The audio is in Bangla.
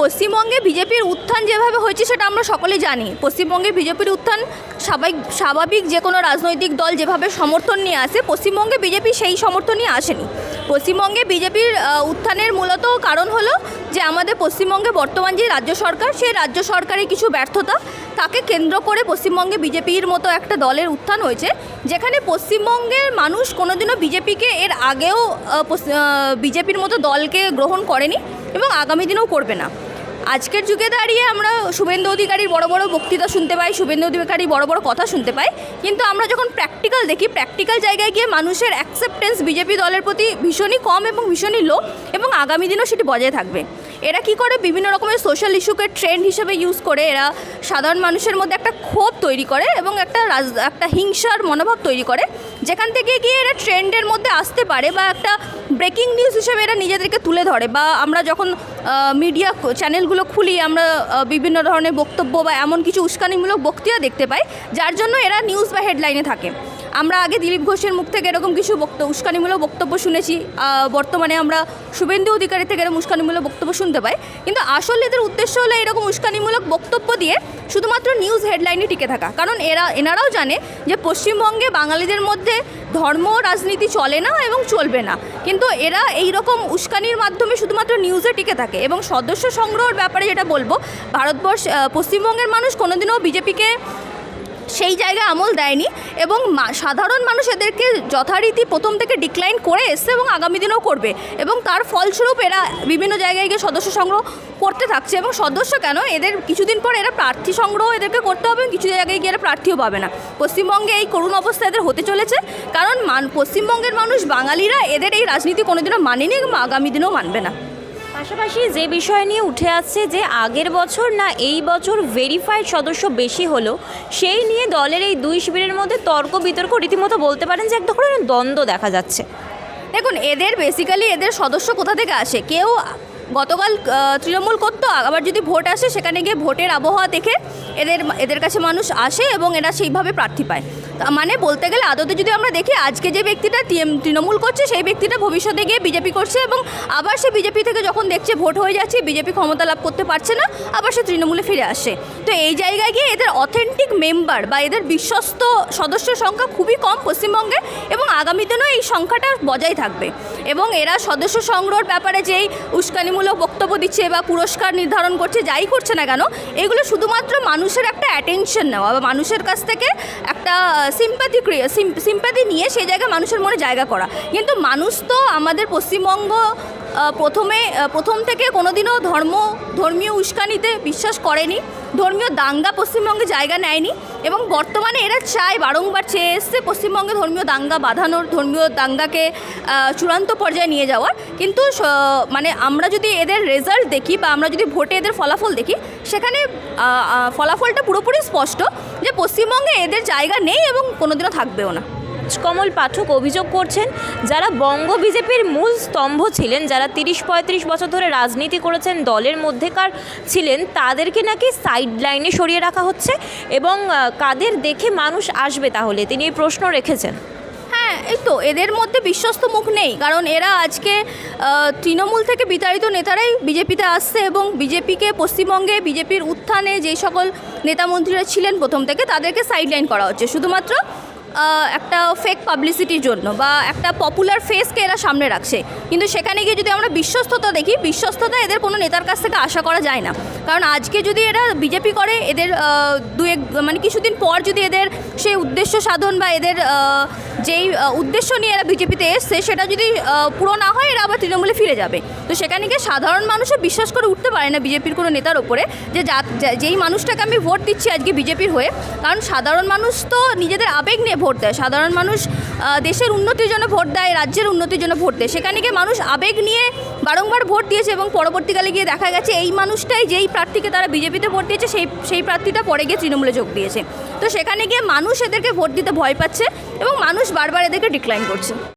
পশ্চিমবঙ্গে বিজেপির উত্থান যেভাবে হয়েছে সেটা আমরা সকলে জানি। পশ্চিমবঙ্গে বিজেপির উত্থান স্বাভাবিক স্বাভাবিক যে কোনো রাজনৈতিক দল যেভাবে সমর্থন নিয়ে আসে, পশ্চিমবঙ্গে বিজেপি সেই সমর্থন নিয়ে আসেনি। পশ্চিমবঙ্গে বিজেপির উত্থানের মূলত কারণ হলো যে আমাদের পশ্চিমবঙ্গে বর্তমান যে রাজ্য সরকার, সেই রাজ্য সরকারের কিছু ব্যর্থতা, তাকে কেন্দ্র করে পশ্চিমবঙ্গে বিজেপির মতো একটা দলের উত্থান হয়েছে, যেখানে পশ্চিমবঙ্গের মানুষ কোনোদিনও বিজেপিকে এর আগেও বিজেপির মতো দলকে গ্রহণ করেনি এবং আগামী দিনেও করবে না। আজকের যুগে দাঁড়িয়ে আমরা শুভেন্দু অধিকারীর বড় বড় বক্তৃতা শুনতে পাই, শুভেন্দু অধিকারী বড় বড় কথা শুনতে পাই। কিন্তু আমরা যখন প্র্যাকটিক্যাল দেখি প্র্যাকটিক্যাল জায়গায় গিয়ে মানুষের অ্যাকসেপ্টেন্স বিজেপি দলের প্রতি ভীষণই কম এবং ভীষণই লো এবং আগামী দিনও সেটি বজায় থাকবে। এরা কি করে? বিভিন্ন রকমের সোশ্যাল ইস্যুকে ট্রেন্ড হিসেবে ইউজ করে। এরা সাধারণ মানুষের মধ্যে একটা ক্ষোভ তৈরি করে এবং একটা একটা হিংসার মনোভাব তৈরি করে। যেখান থেকে গিয়ে এরা ট্রেন্ডের মধ্যে আসতে পারে বা একটা ব্রেকিং নিউজ হিসেবে এরা নিজেদেরকে তুলে ধরে বা আমরা যখন মিডিয়া চ্যানেলগুলো খুলি, আমরা বিভিন্ন ধরনের বক্তব্য বা এমন কিছু উস্কানিমূলক বক্তৃতা দেখতে পাই, যার জন্য এরা নিউজ বা হেডলাইনে থাকে। আমরা আগে দিলীপ ঘোষের মুখ থেকে এরকম কিছু বক্তব্য উস্কানিমূলক বক্তব্য শুনেছি বর্তমানে আমরা শুভেন্দু অধিকারী থেকে এরকম উস্কানিমূলক বক্তব্য শুনতে পাই। কিন্তু আসলে এদের উদ্দেশ্য হলো এরকম উস্কানিমূলক বক্তব্য দিয়ে শুধুমাত্র নিউজ হেডলাইনে টিকে থাকা। কারণ এরা এনারাও জানে যে পশ্চিমবঙ্গে বাঙালিদের মধ্যে ধর্ম, রাজনীতি চলে না এবং চলবে না। কিন্তু এরা এই রকম উস্কানির মাধ্যমে শুধুমাত্র নিউজে টিকে থাকে এবং সদস্য সংগ্রহের ব্যাপারে যেটা বলব, ভারতবর্ষ পশ্চিমবঙ্গের মানুষ কোনোদিনও বিজেপিকে সেই জায়গায় আমল দেয়নি এবং সাধারণ মানুষ এদেরকে যথারীতি প্রথম থেকে ডিক্লাইন করে এসছে এবং আগামী দিনেও করবে এবং তার ফলস্বরূপ এরা বিভিন্ন জায়গায় গিয়ে সদস্য সংগ্রহ করতে থাকছে এবং সদস্য কেন? এদের কিছুদিন পর এরা প্রার্থী সংগ্রহ এদেরকে করতে হবে কিছু জায়গায় গিয়ে এরা প্রার্থীও পাবে না। পশ্চিমবঙ্গে এই করুণ অবস্থা এদের হতে চলেছে কারণ মান, পশ্চিমবঙ্গের মানুষ বাঙালিরা এদের এই রাজনীতি কোনোদিনও মানেনি এবং আগামী দিনেও মানবে না। পাশাপাশি যে বিষয় নিয়ে উঠে আসছে যে আগের বছর না এই বছর ভেরিফাইড সদস্য বেশি হলো, সেই নিয়ে দলের এই দুই শিবিরের মধ্যে তর্ক, বিতর্ক রীতিমতো বলতে পারেন যে এক ধরনের দ্বন্দ্ব দেখা যাচ্ছে। দেখুন, এদের বেসিক্যালি এদের সদস্য কোথা থেকে আসে? কেউ গতকাল তৃণমূল করতো, আবার যদি ভোট আসে, সেখানে গিয়ে ভোটের আবহাওয়া দেখে এদের এদের কাছে মানুষ আসে এবং এরা সেইভাবে প্রার্থী পায়। মানে বলতে গেলে আদতে যদি আমরা দেখি, আজকে যে ব্যক্তিটা তৃণমূল করছে, সেই ব্যক্তিটা ভবিষ্যতে গিয়ে বিজেপি করছে এবং আবার সে বিজেপি থেকে যখন দেখছে ভোট হয়ে যাচ্ছে, বিজেপি ক্ষমতা লাভ করতে পারছে না, আবার সে তৃণমূলে ফিরে আসে তো এই জায়গায় গিয়ে এদের অথেন্টিক মেম্বার বা এদের বিশ্বস্ত সদস্যের সংখ্যা খুবই কম পশ্চিমবঙ্গে এবং আগামী দিনেও এই সংখ্যাটা বজায় থাকবে। এবং এরা সদস্য সংগ্রহের ব্যাপারে যেই উস্কানিমূলক বক্তব্য দিচ্ছে বা পুরস্কার নির্ধারণ করছে, যাই করছে না কেন, এগুলো শুধুমাত্র মানুষের একটা অ্যাটেনশন নেওয়া বা মানুষের কাছ থেকে সিম্প্যাথি সিম্প্যাথি নিয়ে সেই জায়গায় মানুষের মনে জায়গা করা। কিন্তু মানুষ তো আমাদের পশ্চিমবঙ্গ প্রথমে প্রথম থেকে কোনোদিনও ধর্ম, ধর্মীয় উস্কানিতে বিশ্বাস করেনি, ধর্মীয় দাঙ্গা পশ্চিমবঙ্গে জায়গা নেয়নি এবং বর্তমানে এরা চায় বারংবার চেয়ে এসছে পশ্চিমবঙ্গে ধর্মীয় দাঙ্গা বাঁধানোর, ধর্মীয় দাঙ্গাকে চূড়ান্ত পর্যায়ে নিয়ে যাওয়ার। কিন্তু মানে আমরা যদি এদের রেজাল্ট দেখি বা আমরা যদি ভোটে এদের ফলাফল দেখি, সেখানে ফলাফলটা পুরোপুরি স্পষ্ট। যে পশ্চিমবঙ্গে এদের জায়গা নেই এবং কোনোদিনও থাকবেও না। কমল পাঠক অভিযোগ করছেন, যারা বঙ্গ বিজেপির মূল স্তম্ভ ছিলেন, যারা তিরিশ পঁয়ত্রিশ বছর ধরে রাজনীতি করেছেন, দলের মধ্যেকার ছিলেন, তাদেরকে নাকি সাইড লাইনে সরিয়ে রাখা হচ্ছে এবং কাদের দেখে মানুষ আসবে তাহলে? তিনি এই প্রশ্ন রেখেছেন। তো এদের মধ্যে বিশ্বস্ত মুখ নেই। কারণ এরা আজকে তৃণমূল থেকে বিতাড়িত নেতারাই বিজেপিতে আসছে এবং বিজেপিকে পশ্চিমবঙ্গে, বিজেপির উত্থানে যে সকল নেতামন্ত্রীরা ছিলেন প্রথম থেকে তাদেরকে সাইডলাইন করা হচ্ছে। শুধুমাত্র একটা ফেক পাবলিসিটির জন্য বা একটা পপুলার ফেসকে এরা সামনে রাখছে। কিন্তু সেখানে গিয়ে যদি আমরা বিশ্বস্ততা দেখি, বিশ্বস্ততা এদের কোনো নেতার কাছ থেকে আশা করা যায় না। কারণ আজকে যদি এরা বিজেপি করে, এদের দু এক মানে কিছুদিন পর যদি এদের সেই উদ্দেশ্য সাধন বা এদের যেই উদ্দেশ্য নিয়ে এরা বিজেপিতে এসছে, সেটা যদি পুরো না হয়, এরা আবার তৃণমূলে ফিরে যাবে। তো সেখানে গিয়ে সাধারণ মানুষও বিশ্বাস করে উঠতে পারে না বিজেপির কোনো নেতার ওপরে যা- যেই মানুষটাকে আমি ভোট দিচ্ছি আজকে বিজেপির হয়ে। কারণ সাধারণ মানুষ তো নিজেদের আবেগ নিয়ে ভোট দেয়। সাধারণ মানুষ দেশের উন্নতির জন্য ভোট দেয়, রাজ্যের উন্নতির জন্য ভোট দেয়। সেখানে গিয়ে মানুষ আবেগ নিয়ে বারংবার ভোট দিয়েছে এবং পরবর্তীকালে গিয়ে দেখা গেছে এই মানুষটাই যেই প্রার্থীকে তারা বিজেপিতে ভোট দিয়েছে, সেই সেই প্রার্থীটা পরে গিয়ে তৃণমূলে যোগ দিয়েছে। তো সেখানে গিয়ে মানুষ এদেরকে ভোট দিতে ভয় পাচ্ছে এবং মানুষ বারবার এদেরকে ডিক্লাইন করছে।